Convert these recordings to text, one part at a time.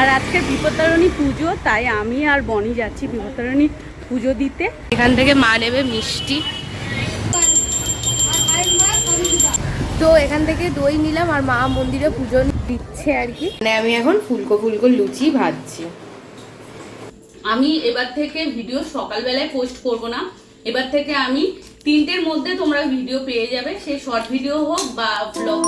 আর আজকে বিপত্তারণী পুজো তাই আমি আর বনি যাচ্ছি বিপত্তারণী পুজো দিতে। এখান থেকে মা নেবে মিষ্টি। তো এখান থেকে দই নিলাম আর মা মন্দিরে পুজো দিচ্ছে আর কি। মানে আমি এখন ফুলকো ফুলকো লুচি ভাজছি। আমি এবার থেকে ভিডিও সকালবেলায় পোস্ট করব না। এবার থেকে আমি তিনটের মধ্যে তোমরা ভিডিও পেয়ে যাবে। সে শর্ট ভিডিও হোক বা ব্লগ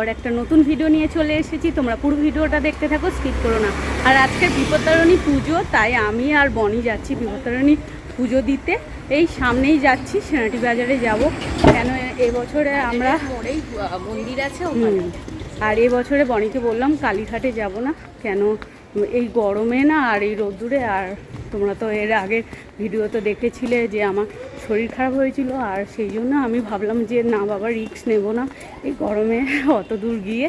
আবার একটা নতুন ভিডিও নিয়ে চলে এসেছি। তোমরা পুরো ভিডিওটা দেখতে থাকো স্কিপ করো না। আর আজকে বিপত্তারণী পুজো তাই আমি আর বনি যাচ্ছি বিপত্তারণী পুজো দিতে। এই সামনেই যাচ্ছি সেনাটি বাজারে যাব। কেন এবছরে আমরা মন্দির আছে আর এবছরে বনিকে বললাম কালীঘাটে যাব না। কেন? এই গরমে না আর এই রোদ্দুরে আর তোমরা তো এর আগে ভিডিওতে দেখেছিলে যে আমার শরীর খারাপ হয়েছিল আর সেই জন্য আমি ভাবলাম যে না বাবা রিক্স নেব না। এই গরমে অত দূর গিয়ে।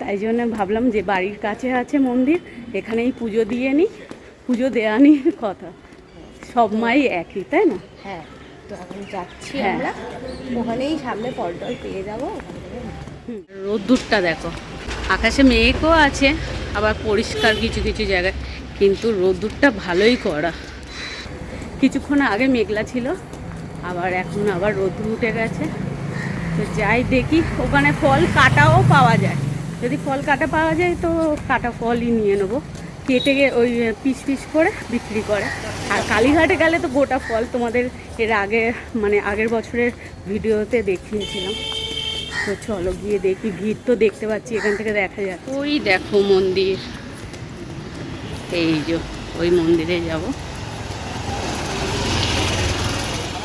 তাই জন্য ভাবলাম যে বাড়ির কাছে আছে মন্দির এখানেই পুজো দিয়ে নিই। পুজো দেওয়া নিয়ে কথা। সব মাই একই তাই না? হ্যাঁ তো এখন যাচ্ছি হ্যাঁ। আমরা। ওখানেই সামনে ফল টল পেয়ে যাব। রোদ্দুরটা দেখো। আকাশে মেঘও আছে আবার পরিষ্কার কিছু কিছু জায়গায়। কিন্তু রোদ্দুরটা ভালোই করা কিছুক্ষণ আগে মেঘলা ছিল। আবার এখন আবার রোদ্দুর উঠে গেছে। তো যাই দেখি, ওখানে ফল কাটাও পাওয়া যায়। যদি ফল কাটা পাওয়া যায় তো কাটা ফলই নিয়ে নেব। কেটে ওই পিস পিস করে বিক্রি করে। আর কালীঘাটে গেলে তো গোটা ফল তোমাদের এর আগে মানে আগের বছরের ভিডিওতে দেখিয়েছিলাম। তো চলো গিয়ে দেখি, ভিড় তো দেখতে পাচ্ছি, এখান থেকে দেখা যাচ্ছে ওই দেখো মন্দির। এই যে, ওই মন্দিরে যাব ভালো লাগছে তিরিশ টাকা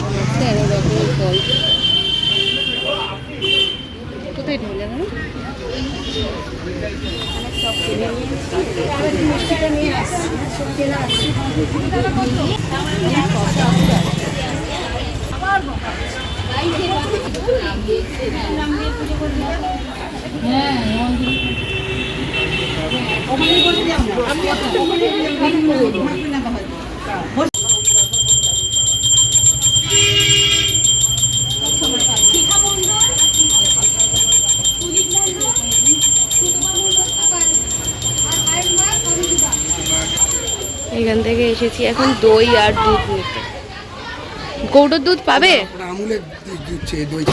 আছে তেরো রকমের ফল কোথায় ঢেলে এখান এসেছি এখন দই আর দুধ নিতে। গৌড়ের দুধ পাবে? আমুলের দই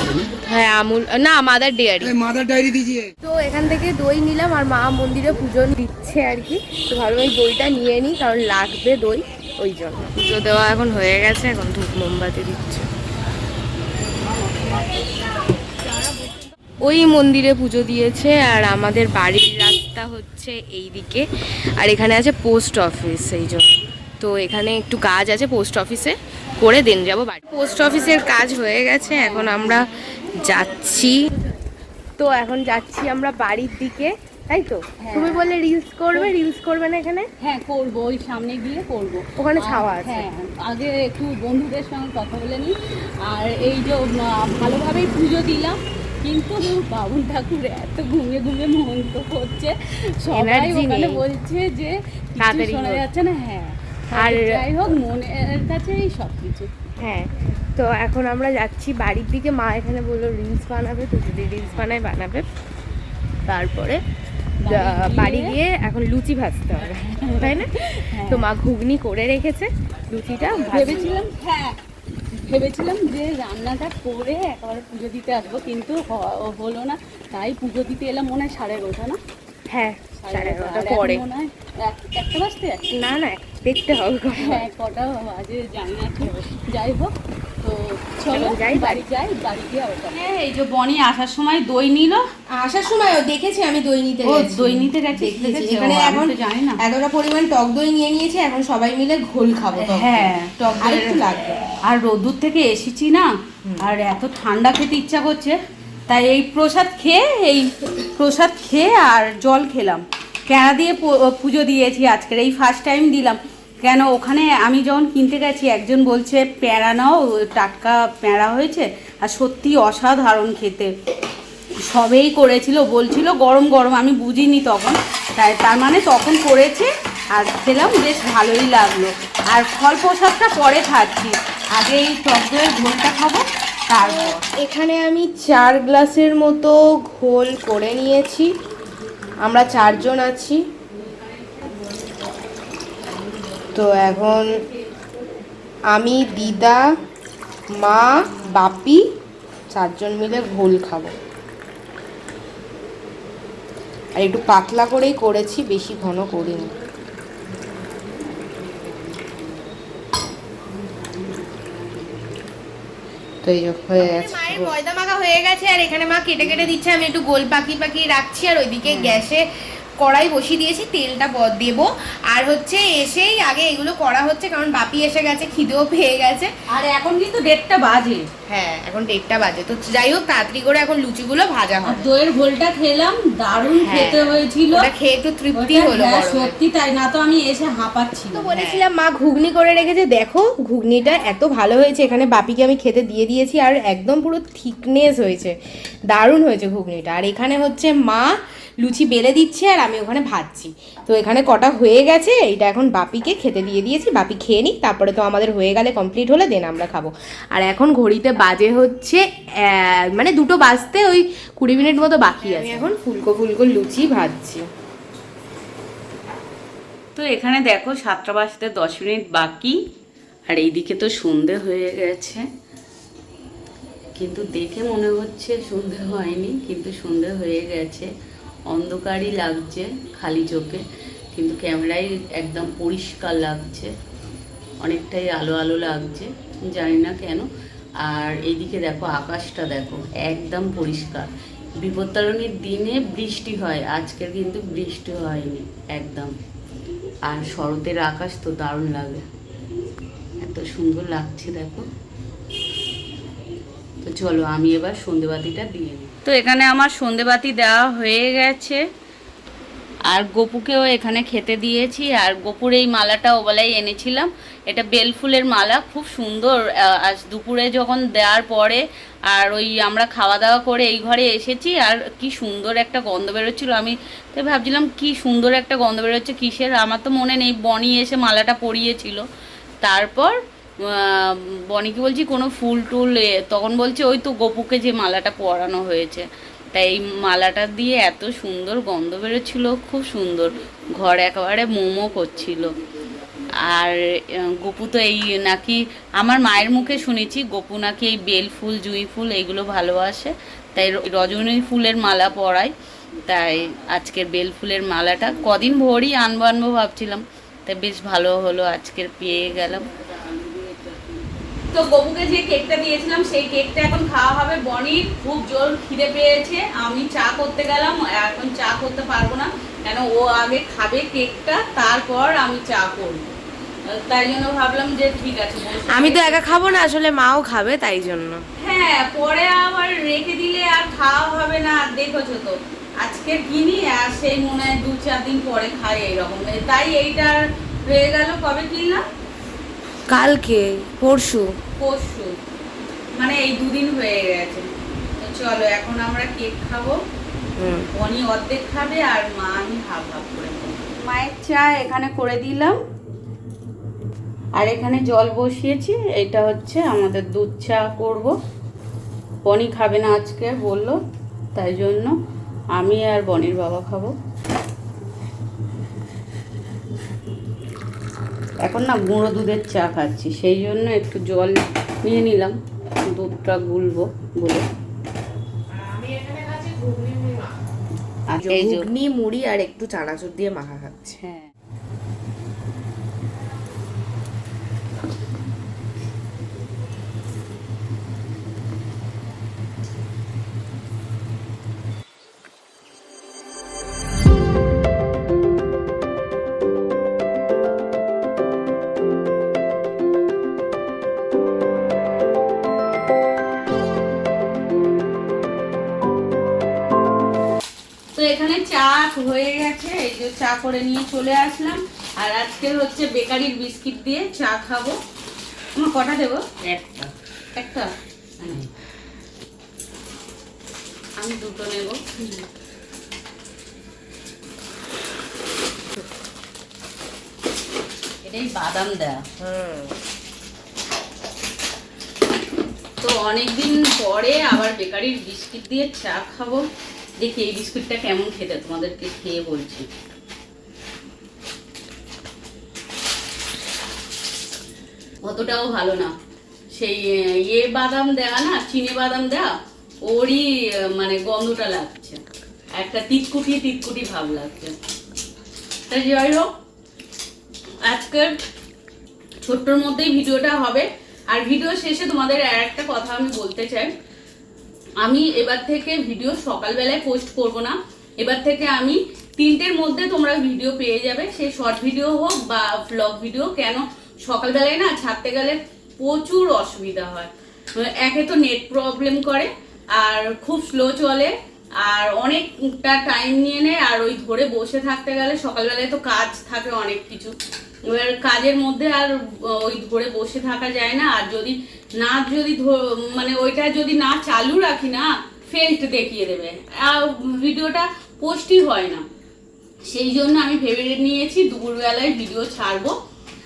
হ্যাঁ আমুল না মাদার ডেয়ারি। মাদার ডায়েরি দিয়েছে। তো এখান থেকে দই নিলাম আর মা মন্দিরে পুজো দিচ্ছে আর কি। তো ভাবলাম এই দইটা নিয়ে নিই কারণ লাগবে দই ওই জন্য। পুজো দেওয়া এখন হয়ে গেছে এখন ধূপ মোমবাতি দিচ্ছে। ওই মন্দিরে পুজো দিয়েছে আর আমাদের বাড়ির রাস্তা হচ্ছে এই দিকে আর এখানে আছে পোস্ট অফিস এই জন্য। তো এখানে একটু কাজ আছে পোস্ট অফিসে করে দেন যাব বাড়ি। পোস্ট অফিসের কাজ হয়ে গেছে এখন আমরা যাচ্ছি। তো এখন যাচ্ছি আমরা বাড়ির দিকে তাই তো? তুমি বললে রিলস করবে রিলস করবে না এখানে? হ্যাঁ করব ওই সামনে গিয়ে করব। ওখানে ছাওয়া আছে। হ্যাঁ আগে একটু বন্ধুদের সঙ্গে কথা বলে নিই। আর এই যে ভালোভাবেই পুজো দিলাম কিন্তু বাবুল ঠাকুর এত ঘুমিয়ে ঘুমিয়ে মন্ত্র করছে সবাই ওখানে বলছে যে শোনা যাচ্ছে না। হ্যাঁ আর যাই হোক মনের কাছেই সব কিছু হ্যাঁ তো এখন আমরা যাচ্ছি বাড়ির দিকে। মা এখানে বলল রিলস বানাবে তো যদি রিলস বানায় বানাবে। তারপরে বাড়ি গিয়ে এখন লুচি ভাজতে হবে তাই না? তো মা ঘুগনি করে রেখেছে লুচিটা ভেবেছিলাম হ্যাঁ ভেবেছিলাম যে রান্নাটা করে একেবারে পুজো দিতে আসব কিন্তু হলো না। তাই পুজো দিতে এলাম মনে হয় সাড়ে এগারোটা না? হ্যাঁ সাড়ে এগারোটা। পরে। হয় এক- একটা বাজতে না না দেখতে হবে হ্যাঁ কটা বাজে জানি না ঠিক যাই হোক তো চলো যাই বাড়ি যাই বাড়ি গিয়ে আবার এই যে বনি আসার সময় দই নিল। আসার সময় দেখেছি আমি দই নিতে গেছি। দই নিতে গেছে এখানে এখন জানি না। এতটা পরিমাণ টক দই নিয়ে নিয়েছে এখন সবাই মিলে ঘোল খাব হ্যাঁ টক দই লাগবে। আর রোদ্দুর থেকে এসেছি না আর এত ঠান্ডা খেতে ইচ্ছা করছে তাই এই প্রসাদ খেয়ে এই প্রসাদ খেয়ে আর জল খেলাম। কেনা দিয়ে পুজো দিয়েছি আজকের এই ফার্স্ট টাইম দিলাম। কেন? ওখানে আমি যখন কিনতে গেছি, একজন বলছে প্যাঁড়া নাও, টাটকা প্যাঁড়া হয়েছে, আর সত্যি অসাধারণ খেতে। সবেই করেছিল, বলছিল, গরম গরম। আমি বুঝিনি তখন। তাই তার মানে তখন করেছে, আর খেলাম, বেশ ভালোই লাগল। আর ফল প্রসাদটা পরে খাচ্ছি। আগে এই টক দইয়ের ঘোলটা খাব, তারপর। এখানে আমি চার গ্লাসের মতো ঘোল করে নিয়েছি। আমরা চারজন আছি। তো এখন আমি দিদা মা বাপি চারজন মিলে ঘোল খাব। আর একটু পাতলা করেই করেছি বেশি ঘন করিনি। তো এই হয়ে গেছে। মায়ের ময়দা মাখা হয়ে গেছে আর এখানে মা কেটে কেটে দিচ্ছে আমি একটু গোল পাকি পাকি রাখছি আর ওইদিকে গ্যাসে কড়াই বসিয়ে দিয়েছি তেলটা দেবো। আর হচ্ছে এসেই আগে এগুলো করা হচ্ছে কারণ বাপি এসে গেছে খিদেও পেয়ে গেছে। আর এখন কিন্তু ডেটটা বাজে। হ্যাঁ এখন ডেটটা বাজে। তো যাই হোক তাড়াতাড়ি করে এখন লুচিগুলো ভাজা হবে। দইয়ের ঘোলটা খেলাম দারুণ হ্যাঁ। খেতে হয়েছিল। ওটা খেয়ে একটু তৃপ্তি হলো হ্যাঁ, সত্যি তাই না তো আমি এসে হাঁপাচ্ছি। তো বলেছিলাম মা ঘুগনি করে রেখেছে দেখো ঘুগনিটা এত ভালো হয়েছে এখানে বাপিকে আমি খেতে দিয়ে দিয়েছি আর একদম পুরো থিকনেস হয়েছে দারুণ হয়েছে ঘুগনিটা। আর এখানে হচ্ছে মা লুচি বেলে দিচ্ছে আর আমি ওখানে ভাজছি। তো এখানে কটা হয়ে গেছে এইটা এখন বাপিকে খেতে দিয়ে দিয়েছি। বাপি খেয়ে নিক তারপরে তো আমাদের হয়ে গেলে কমপ্লিট হলে দেন আমরা খাব। আর এখন ঘড়িতে বাজে হচ্ছে মানে দুটো বাজতে ওই কুড়ি মিনিট মতো বাকি আছে। এখন ফুলকো ফুলকো লুচি ভাজছি। তো এখানে দেখো সাতটা বাজতে দশ মিনিট বাকি আর এইদিকে তো সন্ধে হয়ে গেছে। কিন্তু দেখে মনে হচ্ছে সন্ধে হয়নি কিন্তু সন্ধে হয়ে গেছে। অন্ধকারই লাগছে খালি চোখে, কিন্তু ক্যামেরায় একদম পরিষ্কার লাগছে। অনেকটাই আলো আলো লাগছে, জানি না কেন। আর এইদিকে দেখো, আকাশটা দেখো, একদম পরিষ্কার। বিপত্তারণীর দিনে বৃষ্টি হয়, আজকের কিন্তু বৃষ্টি হয়নি, একদম। আর শরতের আকাশ তো দারুণ লাগে। এত সুন্দর লাগছে, দেখো। তো চলো, আমি এবার সন্ধেবাতিটা দিয়ে নিই। তো এখানে আমার সন্ধেবাতি দেওয়া হয়ে গেছে। আর গপুকেও এখানে খেতে দিয়েছি। আর গপুর এই মালাটা ওবেলায় এনেছিলাম। এটা বেলফুলের মালা, খুব সুন্দর। আজ দুপুরে যখন দেওয়ার পরে আর ওই আমরা খাওয়া দাওয়া করে এই ঘরে এসেছি। আর কি সুন্দর একটা গন্ধ বেরোচ্ছিল। আমি তো ভাবছিলাম, কি সুন্দর একটা গন্ধ বেরোচ্ছে, কিসের? আমার তো মনে নেই, বনি এসে মালাটা পরিয়েছিল। তারপর বনিকে বলছি, কোনো ফুল টুল তখন বলছে ওই তো গপুকে যে মালাটা পরানো হয়েছে। তাই এই মালাটা দিয়ে এত সুন্দর গন্ধ বেরোচ্ছিল, খুব সুন্দর। ঘর একেবারে মোমো করছিল। আর গপু তো এই নাকি, আমার মায়ের মুখে শুনেছি, গপু নাকি এই বেল ফুল, জুঁই ফুল এইগুলো ভালোবাসে। তাই রজনী ফুলের মালা পরায়। তাই আজকের বেল ফুলের মালাটা কদিন ভোরই আনব আনব ভাবছিলাম। তাই বেশ ভালো হলো, আজকের পেয়ে গেলাম। তো গবুকে যে কেকটা দিয়েছিলাম সেই কেকটা এখন খাওয়া হবে। বনির খুব জোর খিদে পেয়েছে। আমি চা করতে গেলাম এখন চা করতে পারব না। কেন ও আগে খাবে কেকটা তারপর আমি চা করব। তাই জন্য ভাবলাম যে ঠিক আছে আমি তো একা খাব না আসলে মাও খাবে তাই জন্য। হ্যাঁ পরে আবার রেখে দিলে আর খাওয়া হবে না আর দেখেছ তো। আজকে কিনি আর সেই মনে হয় দু চার দিন পরে খাই এইরকম তাই এইটা হয়ে গেল কবে কিনলাম? কালকে পরশু। পরশু। মানে এই দুদিন হয়ে গেছে। তো চলো এখন আমরা কেক খাব। বনি অর্ধেক খাবে আর মা আমি হাফ হাফ করে মায়ের চা এখানে করে দিলাম। আর এখানে জল বসিয়েছি। এটা হচ্ছে আমাদের দুধ চা করব। বনি খাবে না আজকে বলল তাই জন্য আমি আর বনির বাবা খাব। এখন না গুঁড়ো দুধের চা খাচ্ছি সেই জন্য একটু জল নিয়ে নিলাম দুধটা গুলবো বলে। আর এই ঘুগনি মুড়ি আর একটু চানাচুর দিয়ে মাখা খাচ্ছে। হ্যাঁ। চা হয়ে গেছে এই যে চা করে নিয়ে চলে আসলাম। আর আজকে হচ্ছে বেকারির বিস্কিট দিয়ে চা খাব। আমার কটা দেবো? একটা। একটা? আমি দুটো নেব। এটাই বাদাম দেওয়া তো অনেকদিন পরে আবার বেকারির বিস্কিট দিয়ে চা খাব। দেখি এই বিস্কুটটা কেমন খেতে? তোমাদেরকে খেয়ে বলছি। অতটাও ভালো না। সেই ইয়ে বাদাম দেওয়া না, চিনে বাদাম দেওয়া ওরই মানে গন্ধটা লাগছে। একটা তিতকুটি তিতকুটি ভাব লাগছে। তাই যাই হোক আজকের ছোট্টর মধ্যেই ভিডিওটা হবে। আর ভিডিও শেষে তোমাদের একটা কথা আমি বলতে চাই। আমি এবার থেকে ভিডিও সকালবেলায় পোস্ট করব না। এবার থেকে আমি তিনটের মধ্যে তোমরা ভিডিও পেয়ে যাবে। সে শর্ট ভিডিও হোক বা ব্লগ ভিডিও কেন সকালবেলায় না ছাড়তে গেলে প্রচুর অসুবিধা হয়। একে তো নেট প্রবলেম করে, আর খুব স্লো চলে, আর অনেকটা টাইম নিয়ে নেয়, আর ওই ধরে বসে থাকতে গেলে সকালবেলায় তো কাজ থাকে অনেক কিছু। এবার কাজের মধ্যে আর ওই ধরে বসে থাকা যায় না। আর যদি না, যদি মানে ওইটা যদি না চালু রাখি না ফেল্ট দেখিয়ে দেবে। আর ভিডিওটা পোস্টই হয় না। সেই জন্য আমি ভেবে নিয়েছি দুপুরবেলায় ভিডিও ছাড়বো।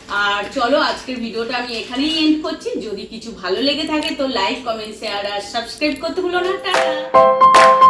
আর চলো, আজকের ভিডিওটা আমি এখানেই এন্ড করছি। যদি কিছু ভালো লেগে থাকে তো লাইক কমেন্ট শেয়ার আর সাবস্ক্রাইব করতে ভুলো না। টাটা!